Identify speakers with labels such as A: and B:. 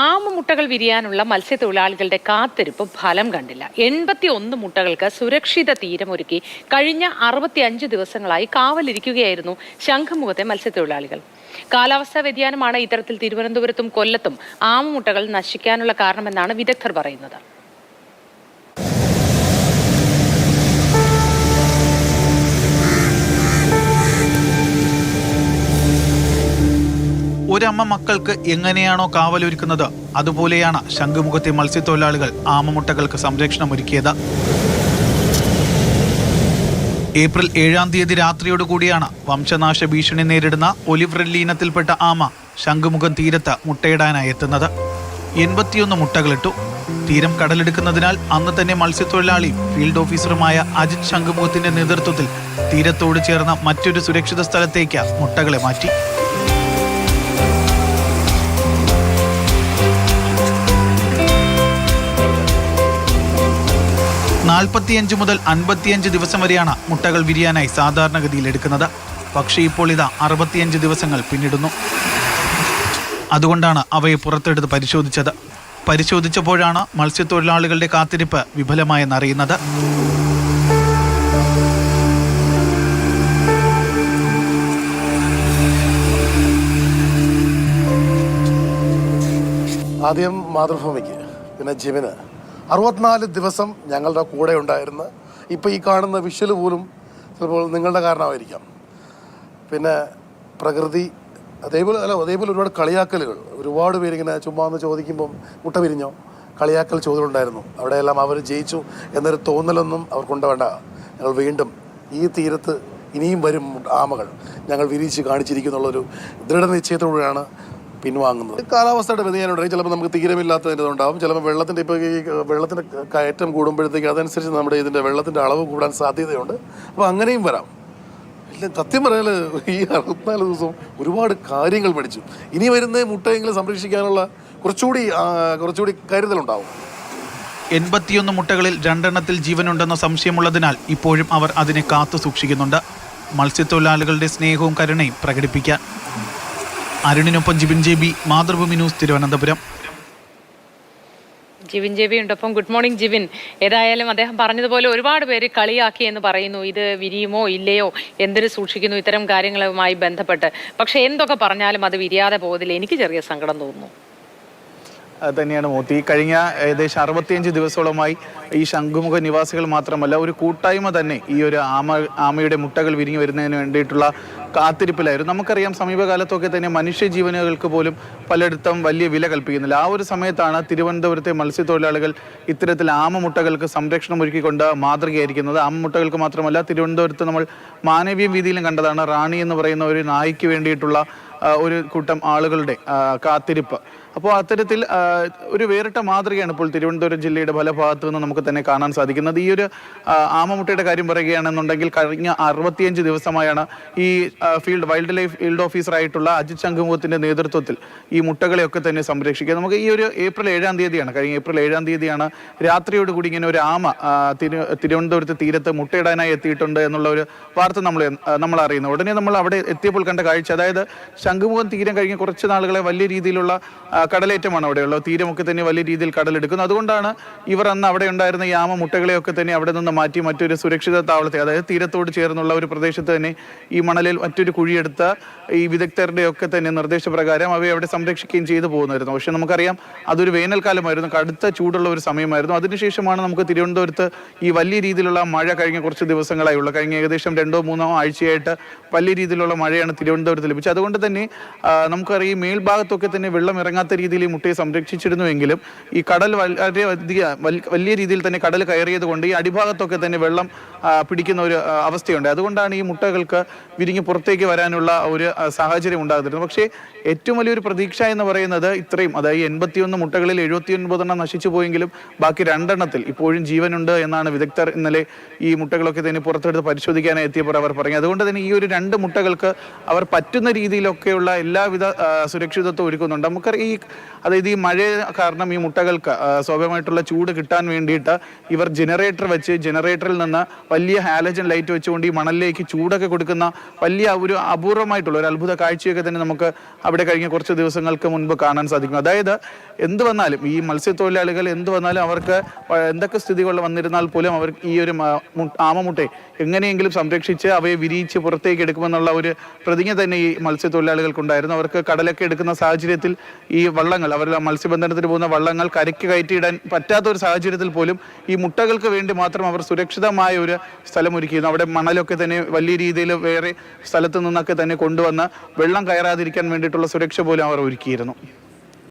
A: ആമ മുട്ടകൾ വിരിയാനുള്ള മത്സ്യത്തൊഴിലാളികളുടെ കാത്തിരിപ്പ് ഫലം കണ്ടില്ല. എൺപത്തി ഒന്ന് മുട്ടകൾക്ക് സുരക്ഷിത തീരമൊരുക്കി കഴിഞ്ഞ അറുപത്തി അഞ്ച് ദിവസങ്ങളായി കാവലിരിക്കുകയായിരുന്നു ശംഖുമുഖത്തെ മത്സ്യത്തൊഴിലാളികൾ. കാലാവസ്ഥാ വ്യതിയാനമാണ് ഇത്തരത്തിൽ തിരുവനന്തപുരത്തും കൊല്ലത്തും ആമ മുട്ടകൾ നശിക്കാനുള്ള കാരണമെന്നാണ് വിദഗ്ധർ പറയുന്നത്.
B: ഒരമ്മ മക്കൾക്ക് എങ്ങനെയാണോ കാവലൊരുക്കുന്നത്? അതുപോലെയാണ് ശംഖുമുഖത്തെ മത്സ്യത്തൊഴിലാളികൾ ആമമുട്ടകൾക്ക് സംരക്ഷണം ഒരുക്കിയത് ഏപ്രിൽ ഏഴാം തീയതി രാത്രിയോടുകൂടിയാണ് വംശനാശ ഭീഷണി നേരിടുന്ന ഒലിവ് ഇനത്തിൽപ്പെട്ട ആമ ശംഖുമുഖം തീരത്ത് മുട്ടയിടാനായി എത്തുന്നത്. എൺപത്തിയൊന്ന് മുട്ടകളിട്ടു. തീരം കടലെടുക്കുന്നതിനാൽ അന്ന് തന്നെ മത്സ്യത്തൊഴിലാളി ഫീൽഡ് ഓഫീസറുമായ അജിത് ശംഖുമുഖത്തിന്റെ നേതൃത്വത്തിൽ തീരത്തോട് ചേർന്ന മറ്റൊരു സുരക്ഷിത സ്ഥലത്തേക്ക് മുട്ടകളെ മാറ്റി. നാൽപ്പത്തിയഞ്ച് മുതൽ അൻപത്തിയഞ്ച് ദിവസം വരെയാണ് മുട്ടകൾ വിരിയാനായി സാധാരണഗതിയിൽ എടുക്കുന്നത്. പക്ഷേ ഇപ്പോൾ ഇതാ അറുപത്തിയഞ്ച് ദിവസങ്ങൾ പിന്നിടുന്നു. അതുകൊണ്ടാണ് അവയെ പുറത്തെടുത്ത് പരിശോധിച്ചത്. പരിശോധിച്ചപ്പോഴാണ് മത്സ്യത്തൊഴിലാളികളുടെ കാത്തിരിപ്പ് വിഫലമായെന്നറിയുന്നത്
C: ആദ്യം മാതൃഭൂമിക്ക് പിന്നെ ജിമിന്. അറുപത്തിനാല് ദിവസം ഞങ്ങളുടെ കൂടെ ഉണ്ടായിരുന്ന. ഇപ്പോൾ ഈ കാണുന്ന വിഷ്വൽ പോലും ചിലപ്പോൾ നിങ്ങളുടെ കാരണമായിരിക്കാം. പിന്നെ പ്രകൃതി അതേപോലെ അല്ല അതേപോലെ ഒരുപാട് കളിയാക്കലുകൾ. ഒരുപാട് പേരിങ്ങനെ ചുമ്മാ എന്ന് ചോദിക്കുമ്പം മുട്ട പിരിഞ്ഞോ കളിയാക്കൽ ചോദ്യമുണ്ടായിരുന്നു അവിടെയെല്ലാം അവർ ജയിച്ചു എന്നൊരു തോന്നലൊന്നും അവർക്കുണ്ട് വേണ്ട. ഞങ്ങൾ വീണ്ടും ഈ തീരത്ത് ഇനിയും വരും ആമകൾ. ഞങ്ങൾ വിരിച്ച് കാണിച്ചിരിക്കുന്നുള്ളൊരു ദൃഢനിശ്ചയത്തോടെയാണ് പിൻവാങ്ങുന്നത്. കാലാവസ്ഥയുടെ വ്യതിയാനം ഉണ്ടെങ്കിൽ ചിലപ്പോൾ നമുക്ക് തീരമില്ലാത്തതിന്റെ ഉണ്ടാവും ചിലപ്പോൾ വെള്ളത്തിന്റെ ഇപ്പോൾ ഈ വെള്ളത്തിന്റെ കയറ്റം കൂടുമ്പോഴത്തേക്ക് അതനുസരിച്ച് നമ്മുടെ ഇതിന്റെ വെള്ളത്തിന്റെ അളവ് കൂടാൻ സാധ്യതയുണ്ട്. അപ്പോൾ അങ്ങനെയും വരാം. സത്യം പറയാൽ ഈ അറുപത്തിനാല് ദിവസം ഒരുപാട് കാര്യങ്ങൾ പഠിച്ചു. ഇനി വരുന്ന മുട്ടയെങ്കിലും സംരക്ഷിക്കാനുള്ള കുറച്ചുകൂടി കുറച്ചുകൂടി കരുതലുണ്ടാവും.
B: എൺപത്തിയൊന്ന് മുട്ടകളിൽ രണ്ടെണ്ണത്തിൽ ജീവനുണ്ടെന്ന സംശയമുള്ളതിനാൽ ഇപ്പോഴും അവർ അതിനെ കാത്തു സൂക്ഷിക്കുന്നുണ്ട്. മത്സ്യത്തൊഴിലാളികളുടെ സ്നേഹവും കരുണയും പ്രകടിപ്പിക്കാൻ. അരുണിനൊപ്പം Jibin J B Mathrubhumi news Thiruvananthapuram.
A: Jivin J B ഉണ്ടൊപ്പം. Good morning Jivin ഏതായാലും അദ്ദേഹം പറഞ്ഞതുപോലെ ഒരുപാട് പേര് കളിയാക്കി എന്ന് പറയുന്നു. ഇത് വിരിയുമോ ഇല്ലയോ എന്തിനു സൂക്ഷിക്കുന്നു ഇത്തരം കാര്യങ്ങളുമായി ബന്ധപ്പെട്ട്. പക്ഷെ എന്തൊക്കെ പറഞ്ഞാലും അത് വിരിയാതെ പോകത്തില്ല. എനിക്ക് ചെറിയ സങ്കടം തോന്നുന്നു.
D: തന്നെയാണ് മോത്തി. കഴിഞ്ഞ ഏകദേശം അറുപത്തിയഞ്ച് ദിവസത്തോളമായി ഈ ശംഖുമുഖ നിവാസികൾ മാത്രമല്ല ഒരു കൂട്ടായ്മ തന്നെ ഈ ഒരു ആമ ആമയുടെ മുട്ടകൾ വിരിഞ്ഞു വരുന്നതിന് വേണ്ടിയിട്ടുള്ള കാത്തിരിപ്പിലായിരുന്നു. നമുക്കറിയാം സമീപകാലത്തൊക്കെ തന്നെ മനുഷ്യജീവനുകൾക്ക് പോലും പലയിടത്തും വലിയ വില കൽപ്പിക്കുന്നില്ല. ആ ഒരു സമയത്താണ് തിരുവനന്തപുരത്തെ മത്സ്യത്തൊഴിലാളികൾ ഇത്തരത്തിൽ ആമ മുട്ടകൾക്ക് സംരക്ഷണം ഒരുക്കിക്കൊണ്ട് മാതൃകയായിരിക്കുന്നത്. ആമ മുട്ടകൾക്ക് മാത്രമല്ല തിരുവനന്തപുരത്ത് നമ്മൾ മാനവീയ വീതിയിലും കണ്ടതാണ് റാണി എന്ന് പറയുന്ന ഒരു നായ്ക്ക് വേണ്ടിയിട്ടുള്ള ഒരു കൂട്ടം ആളുകളുടെ കാത്തിരിപ്പ്. അപ്പോൾ അത്തരത്തിൽ ഒരു വേറിട്ട മാതൃകയാണ് ഇപ്പോൾ തിരുവനന്തപുരം ജില്ലയുടെ പല ഭാഗത്തു നിന്ന് നമുക്ക് തന്നെ കാണാൻ സാധിക്കുന്നത്. ഈ ഒരു ആമമുട്ടയുടെ കാര്യം പറയുകയാണെന്നുണ്ടെങ്കിൽ കഴിഞ്ഞ അറുപത്തിയഞ്ച് ദിവസമായാണ് ഈ ഫീൽഡ് വൈൽഡ് ലൈഫ് ഫീൽഡ് ഓഫീസറായിട്ടുള്ള അജിത് ശംഖുമുഖത്തിന്റെ നേതൃത്വത്തിൽ ഈ മുട്ടകളെയൊക്കെ തന്നെ സംരക്ഷിക്കുക. നമുക്ക് ഈ ഒരു ഏപ്രിൽ ഏഴാം തീയതിയാണ് കഴിഞ്ഞ ഏപ്രിൽ ഏഴാം തീയതിയാണ് രാത്രിയോടുകൂടി ഇങ്ങനെ ഒരു ആമ തിരു തിരുവനന്തപുരത്ത് തീരത്ത് മുട്ടയിടാനായി എത്തിയിട്ടുണ്ട് എന്നുള്ള ഒരു വാർത്ത നമ്മൾ നമ്മൾ അറിയുന്നു ഉടനെ നമ്മൾ അവിടെ എത്തിയപ്പോൾ കണ്ട കാഴ്ച അതായത് ശംഖുമുഖം തീരം കഴിഞ്ഞ കുറച്ച് നാളുകളെ വലിയ രീതിയിലുള്ള കടലേറ്റമാണ് അവിടെയുള്ളത്. തീരമൊക്കെ തന്നെ വലിയ രീതിയിൽ കടലെടുക്കുന്നു. അതുകൊണ്ടാണ് ഇവർ അന്ന് അവിടെ ഉണ്ടായിരുന്ന യാമ മുട്ടകളെയൊക്കെ തന്നെ അവിടെ നിന്ന് മാറ്റി മറ്റൊരു സുരക്ഷിത താവളത്തെ അതായത് തീരത്തോട് ചേർന്നുള്ള ഒരു പ്രദേശത്ത് തന്നെ ഈ മണലിൽ മറ്റൊരു കുഴിയെടുത്ത ഈ വിദഗ്ധരുടെ ഒക്കെ തന്നെ നിർദ്ദേശപ്രകാരം അവയെ അവിടെ സംരക്ഷിക്കുകയും ചെയ്തു പോകുന്നതായിരുന്നു. പക്ഷെ നമുക്കറിയാം അതൊരു വേനൽക്കാലമായിരുന്നു. കടുത്ത ചൂടുള്ള ഒരു സമയമായിരുന്നു. അതിനുശേഷമാണ് നമുക്ക് തിരുവനന്തപുരത്ത് ഈ വലിയ രീതിയിലുള്ള മഴ കഴിഞ്ഞ കുറച്ച് ദിവസങ്ങളായുള്ള കഴിഞ്ഞ ഏകദേശം രണ്ടോ മൂന്നോ ആഴ്ചയായിട്ട് വലിയ രീതിയിലുള്ള മഴയാണ് തിരുവനന്തപുരത്ത് ലഭിച്ചത്. അതുകൊണ്ട് തന്നെ നമുക്കറിയാം ഈ മേൽഭാഗത്തൊക്കെ തന്നെ വെള്ളം ഇറങ്ങാത്ത രീതിയിൽ ഈ മുട്ടയെ സംരക്ഷിച്ചിരുന്നുവെങ്കിലും ഈ കടൽ വളരെ വലിയ രീതിയിൽ തന്നെ കടൽ കയറിയത് കൊണ്ട് ഈ അടിഭാഗത്തൊക്കെ തന്നെ വെള്ളം പിടിക്കുന്ന ഒരു അവസ്ഥയുണ്ട്. അതുകൊണ്ടാണ് ഈ മുട്ടകൾക്ക് വിരിഞ്ഞ് പുറത്തേക്ക് വരാനുള്ള ഒരു സാഹചര്യം ഉണ്ടാകുന്നത്. പക്ഷേ ഏറ്റവും വലിയൊരു പ്രതീക്ഷ എന്ന് പറയുന്നത് ഇത്രയും. അതായത് എൺപത്തിയൊന്ന് മുട്ടകളിൽ എഴുപത്തി ഒൻപതെണ്ണം നശിച്ചു പോയെങ്കിലും ബാക്കി രണ്ടെണ്ണത്തിൽ ഇപ്പോഴും ജീവനുണ്ട് എന്നാണ് വിദഗ്ധർ ഇന്നലെ ഈ മുട്ടകളൊക്കെ തന്നെ പുറത്തെടുത്ത് പരിശോധിക്കാനായി എത്തിയപ്പോൾ അവർ പറഞ്ഞു അതുകൊണ്ട് തന്നെ ഈ ഒരു രണ്ട് മുട്ടകൾക്ക് അവർ പറ്റുന്ന രീതിയിലൊക്കെയുള്ള എല്ലാവിധ സുരക്ഷിതത്വം ഒരുക്കുന്നുണ്ട്. നമുക്ക് ഈ like അതായത് ഈ മഴ കാരണം ഈ മുട്ടകൾക്ക് സ്വാഭാവികമായിട്ടുള്ള ചൂട് കിട്ടാൻ വേണ്ടിയിട്ട് ഇവർ ജനറേറ്റർ വെച്ച് ജനറേറ്ററിൽ നിന്ന് വലിയ ഹാലജൻ ലൈറ്റ് വെച്ചുകൊണ്ട് ഈ മണലിലേക്ക് ചൂടൊക്കെ കൊടുക്കുന്ന വലിയ ഒരു അപൂർവമായിട്ടുള്ള ഒരു അത്ഭുത കാഴ്ചയൊക്കെ തന്നെ നമുക്ക് അവിടെ കഴിഞ്ഞ കുറച്ച് ദിവസങ്ങൾക്ക് മുൻപ് കാണാൻ സാധിക്കും. അതായത് എന്ത് വന്നാലും ഈ മത്സ്യത്തൊഴിലാളികൾ എന്ത് വന്നാലും അവർക്ക് എന്തൊക്കെ സ്ഥിതികൾ വന്നിരുന്നാൽ പോലും അവർ ഈ ഒരു ആമമുട്ടെ എങ്ങനെയെങ്കിലും സംരക്ഷിച്ച് അവയെ വിരിയിച്ച് പുറത്തേക്ക് എടുക്കുമെന്നുള്ള ഒരു പ്രതിജ്ഞ തന്നെ ഈ മത്സ്യത്തൊഴിലാളികൾക്കുണ്ടായിരുന്നു. അവർക്ക് കടലൊക്കെ എടുക്കുന്ന സാഹചര്യത്തിൽ ഈ വള്ളങ്ങൾ അവർ മത്സ്യബന്ധനത്തിന് പോകുന്ന വള്ളങ്ങൾ കരയ്ക്ക് കയറ്റിയിടാൻ പറ്റാത്ത ഒരു സാഹചര്യത്തിൽ പോലും ഈ മുട്ടകൾക്ക് വേണ്ടി മാത്രം അവർ സുരക്ഷിതമായ ഒരു സ്ഥലം ഒരുക്കിയിരുന്നു അവിടെ മണലൊക്കെ തന്നെ വലിയ രീതിയിൽ വേറെ സ്ഥലത്തു നിന്നൊക്കെ തന്നെ കൊണ്ടുവന്ന് വെള്ളം കയറാതിരിക്കാൻ വേണ്ടിയിട്ടുള്ള സുരക്ഷ പോലും അവർ ഒരുക്കിയിരുന്നു.